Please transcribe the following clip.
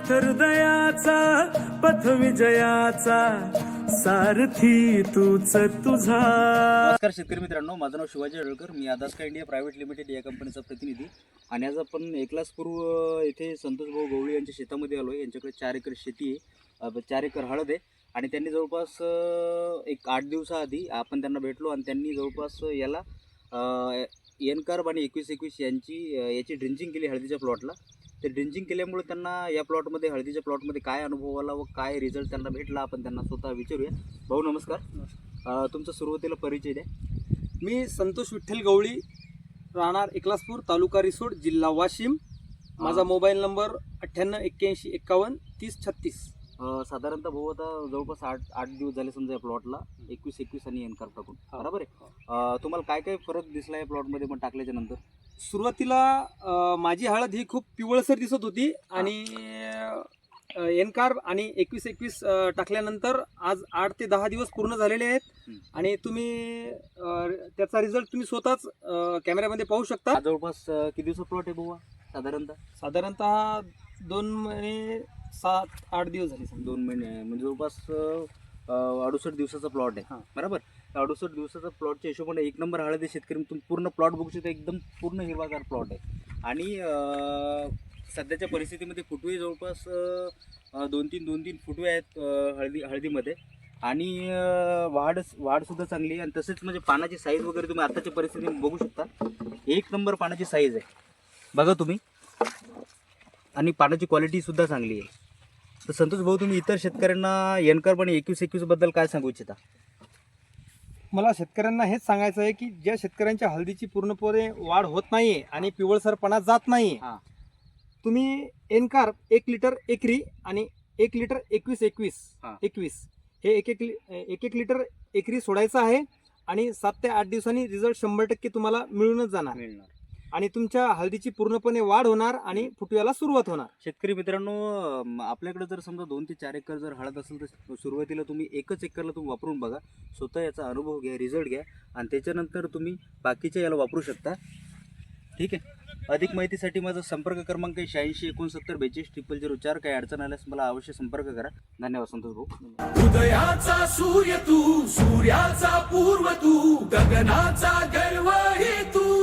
रथ हृदयाचा पथ विजयाचा सारथी तूच तुझा. नमस्कार शेतकरी मित्रांनो माझं नाव शिवाजी आडळकर मी आदास्का इंडिया प्रायव्हेट लिमिटेड या कंपनीचा प्रतिनिधी. आणि आज आपण एकलासपूर अ, येथे संतोष भाऊ गवळी यांच्या शेतामध्ये आलो आहे यांच्याकडे चार एकर शेती आहे. चार एकर हळद आहे. आणि त्यांनी जवळपास एक आठ दिवसाआधी आपण त्यांना भेटलो आणि त्यांनी जवळपास याला एनकार्ब आणि एकवीस एकवीस यांची याची ड्रिंचिंग केली हळदीच्या प्लॉटला ते ड्रिंचिंग केल्यामुळे त्यांना या प्लॉटमध्ये हळदीच्या प्लॉटमध्ये काय अनुभव आला व काय रिझल्ट त्यांना भेटला आपण त्यांना स्वतः विचारूया. भाऊ नमस्कार. तुमचा सुरुवातीला परिचय द्या. मी संतोष विठ्ठल गवळी राहणार एकलासपूर तालुका रिसोड जिल्हा वाशिम. माझा. मोबाईल नंबर अठ्ठ्याण्णव एक्क्याऐंशी एक्कावन्न तीस छत्तीस. साधारणतः भाऊ आता जवळपास आठ आठ दिवस झाले समजा या प्लॉटला एकवीस एकवीस आणि एन कार्ड टाकून. बरोबर आहे? तुम्हाला काय काय फरक दिसला या प्लॉटमध्ये मग टाकल्याच्या नंतर? सुरुवातीला माझी हळद ही खूप पिवळसर दिसत होती आणि एन कार्ब आणि एकवीस एकवीस टाकल्यानंतर आज आठ ते दहा दिवस पूर्ण झालेले आहेत. आणि तुम्ही त्याचा रिझल्ट तुम्ही स्वतःच कॅमेऱ्यामध्ये पाहू शकता जवळपास किती दिवसा प्लॉट आहे हा? साधारणतः साधारणतः दोन महिने सात आठ दिवस झाले. दोन महिने. म्हणजे जवळपास अडुसष्ट दिवसाचा प्लॉट आहे. हा. बरोबर? अडुसष्ट दिवसाचा प्लॉटच्या हिशोबाने एक नंबर हळद शेतकरी. तुम्ही पूर्ण प्लॉट बघू शकता एकदम पूर्ण हिरवागार प्लॉट आहे. आणि सध्याच्या परिस्थितीमध्ये फुटवे जवळपास दोन तीन दोन तीन फुटवे आहेत हळदी हळदीमध्ये. आणि वाढ वाढसुद्धा चांगली आहे. आणि तसेच म्हणजे पानाची साईज वगैरे तुम्ही आत्ताच्या परिस्थितीत बघू शकता. एक नंबर पानाची साईज आहे. बघा तुम्ही. आणि पानाची क्वालिटी सुद्धा चांगली आहे. तर संतोष भाऊ तुम्ही इतर शेतकऱ्यांना एनकर पण एकवीस एकवीसबद्दल काय सांगू इच्छिता मला शेतकऱ्यांना हेच सांगायचं आहे की ज्या शेतकऱ्यांच्या हळदीची पूर्णपणे वाढ होत नाहीये आणि पिवळसरपणा जात नाहीये हा. तुम्ही एनकार एक लिटर एकरी आणि एक लिटर एकवीस एकवीस हा. एकवीस हे एक एक लि- एक एक लिटर एकरी सोडायचं आहे आणि सात ते आठ दिवसांनी रिझल्ट शंभर टक्के तुम्हाला मिळूनच जाणार मिळणार आणि तुमच्या हळदीची पूर्णपणे वाढ होणार आणि फुटव्याला सुरुवात होणार. शेतकरी मित्रांनो अं, आपल्याकडे जर समजा दोन ते चार एकर जर हळद असेल तर सुरुवातीला तुम्ही एकच एकरला तुम्ही वापरून बघा. स्वतः याचा अनुभव घ्या रिझल्ट घ्या आणि त्याच्यानंतर तुम्ही बाकीच्या याला वापरू शकता. ठीक आहे? अधिक माहितीसाठी माझा संपर्क क्रमांक आहे शहाऐंशी एकोणसत्तर बेचाळीस ट्रिपल झिरो चार. काही अडचण आल्यास मला अवश्य संपर्क करा. धन्यवाद संतोष भाऊ. उदयाचा सूर्य तू सूर्याचा पूर्व तू गगनाचा गर्व हे तू.